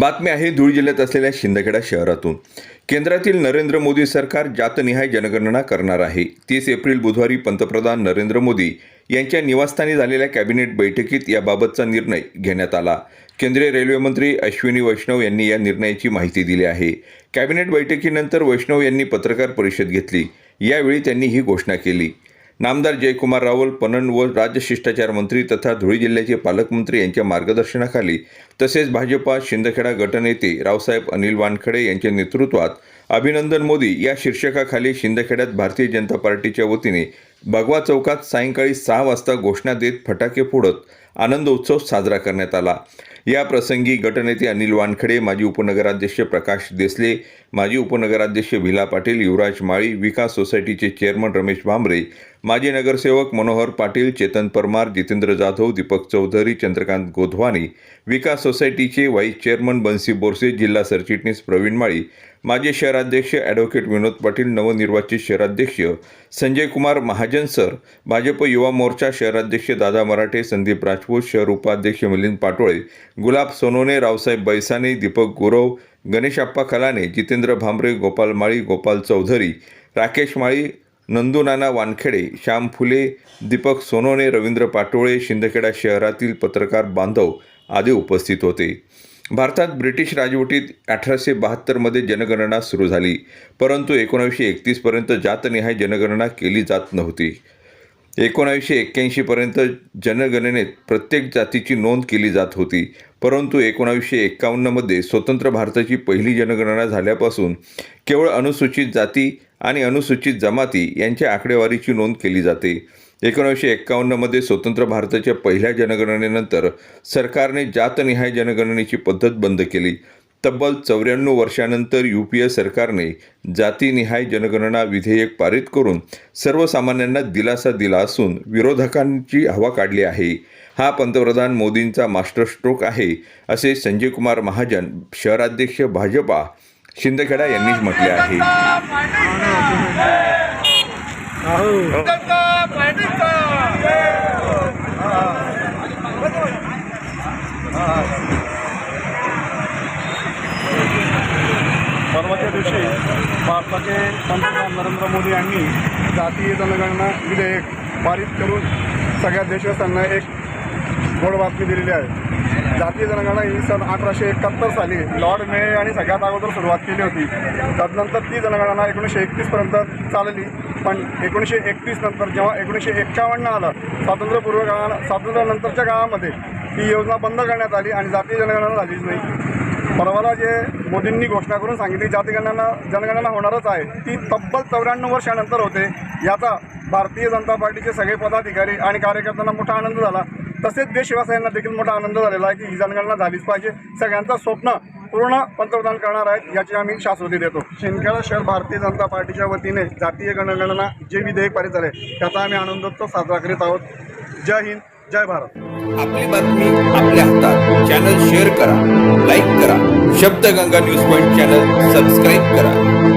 बातमी आहे धुळे जिल्ह्यात असलेल्या शिंदखेडा शहरातून. केंद्रातील नरेंद्र मोदी सरकार जातनिहाय जनगणना करणार आहे. तीस एप्रिल बुधवारी पंतप्रधान नरेंद्र मोदी यांच्या निवासस्थानी झालेल्या कॅबिनेट बैठकीत याबाबतचा निर्णय घेण्यात आला. केंद्रीय रेल्वे मंत्री अश्विनी वैष्णव यांनी या निर्णयाची माहिती दिली आहे. कॅबिनेट बैठकीनंतर वैष्णव यांनी पत्रकार परिषद घेतली. यावेळी त्यांनी ही घोषणा केली. नामदार जयकुमार रावल पणन व राज्य शिष्टाचार मंत्री तथा धुळे जिल्ह्याचे पालकमंत्री यांच्या मार्गदर्शनाखाली तसेच भाजपा शिंदखेडा गटनेते रावसाहेब अनिल वानखडे यांच्या नेतृत्वात अभिनंदन मोदी या शीर्षकाखाली शिंदखेड्यात भारतीय जनता पार्टीच्या वतीने भगवा चौकात सायंकाळी सहा वाजता घोषणा देत फटाके फोडत आनंद उत्सव साजरा करण्यात आला. या प्रसंगी गटनेते अनिल वानखडे माजी उपनगराध्यक्ष प्रकाश देसले माजी उपनगराध्यक्ष भिला पाटील युवराज माळी विकास सोसायटीचे चेअरमन रमेश भांबरे माजी नगरसेवक मनोहर पाटील चेतन परमार जितेंद्र जाधव दीपक चौधरी चंद्रकांत गोधवानी विकास सोसायटीचे व्हाईस चेअरमन बन्सी बोरसे जिल्हा सरचिटणीस प्रवीण माळी माजी शहराध्यक्ष ॲडव्होकेट विनोद पाटील नवनिर्वाचित शहराध्यक्ष संजय कुमार महाजन सर भाजप युवा मोर्चा शहराध्यक्ष दादा मराठे संदीप राजपूत शहर उपाध्यक्ष मिलिंद पाटोळे गुलाब सोनोने रावसाहेब बैसाने दीपक गुरव गणेशाप्पा खलाने जितेंद्र भांबरे गोपाल माळी गोपाल चौधरी राकेश माळी नंदूनाना वानखेडे श्याम फुले दीपक सोनोने रवींद्र पाटोळे शिंदखेडा शहरातील पत्रकार बांधव आदी उपस्थित होते. भारतात ब्रिटिश राजवटीत अठराशे बहात्तरमध्ये जनगणना सुरू झाली. परंतु एकोणावीसशे एकतीसपर्यंत जातनिहाय जनगणना केली जात नव्हती. एकोणावीसशे एक्क्याऐंशीपर्यंत जनगणनेत प्रत्येक जातीची नोंद केली जात होती. परंतु एकोणावीसशे एक्कावन्नमध्ये स्वतंत्र भारताची पहिली जनगणना झाल्यापासून केवळ अनुसूचित जाती आणि अनुसूचित जमाती यांच्या आकडेवारीची नोंद केली जाते. एकोणीसशे एक्कावन्नमध्ये स्वतंत्र भारताच्या पहिल्या जनगणनेनंतर सरकारने जातनिहाय जनगणनेची पद्धत बंद केली. तब्बल चौऱ्याण्णव वर्षानंतर यू पी ए सरकारने जातीनिहाय जनगणना विधेयक पारित करून सर्वसामान्यांना दिलासा दिला असून विरोधकांची हवा काढली आहे. हा पंतप्रधान मोदींचा मास्टर स्ट्रोक आहे असे संजय कुमार महाजन शहराध्यक्ष भाजपा शिंदखेडा यांनी म्हटले आहे. परवाच्या दिवशी भारताचे पंतप्रधान नरेंद्र मोदी यांनी जातीय जनगणना विधेयक पारित करून सगळ्या देशवासियांना एक गोड बातमी दिलेली आहे. जातीय जनगणना ही सन अठराशे एकाहत्तर साली लॉर्ड मे आणि सगळ्यात अगोदर सुरुवात केली होती. त्यानंतर ती जनगणना एकोणीसशे एकतीसपर्यंत चालली. पण एकोणीसशे एकतीस नंतर जेव्हा एकोणीसशे एक्कावन्न आलं स्वातंत्र्यपूर्व काळा स्वातंत्र्यानंतरच्या काळामध्ये ही योजना बंद करण्यात आली आणि जातीय जनगणना झालीच नाही. परवाला जे मोदींनी घोषणा करून सांगितली जातीगणना जनगणना होणारच आहे ती तब्बल चौऱ्याण्णव वर्षानंतर होते. याचा भारतीय जनता पार्टीचे सगळे पदाधिकारी आणि कार्यकर्त्यांना मोठा आनंद झाला. तसेच देशवासियांना देखील मोठा आनंद झालेला आहे की ही जनगणना झालीच पाहिजे. सगळ्यांचं स्वप्न पूर्ण पंतप्रधान करणार आहेत याची आम्ही शाश्वती देतो. शिंदखेडा शहर भारतीय जनता पार्टीच्या वतीने जातीय गणगणना जे विधेयक पारित झाले त्याचा आम्ही आनंदोत्सव साजरा करीत आहोत. जय हिंद जय भारत. आपली बातमी आपल्या हातात. चॅनल शेअर करा लाईक करा. Shabdaganga news point channel subscribe करा.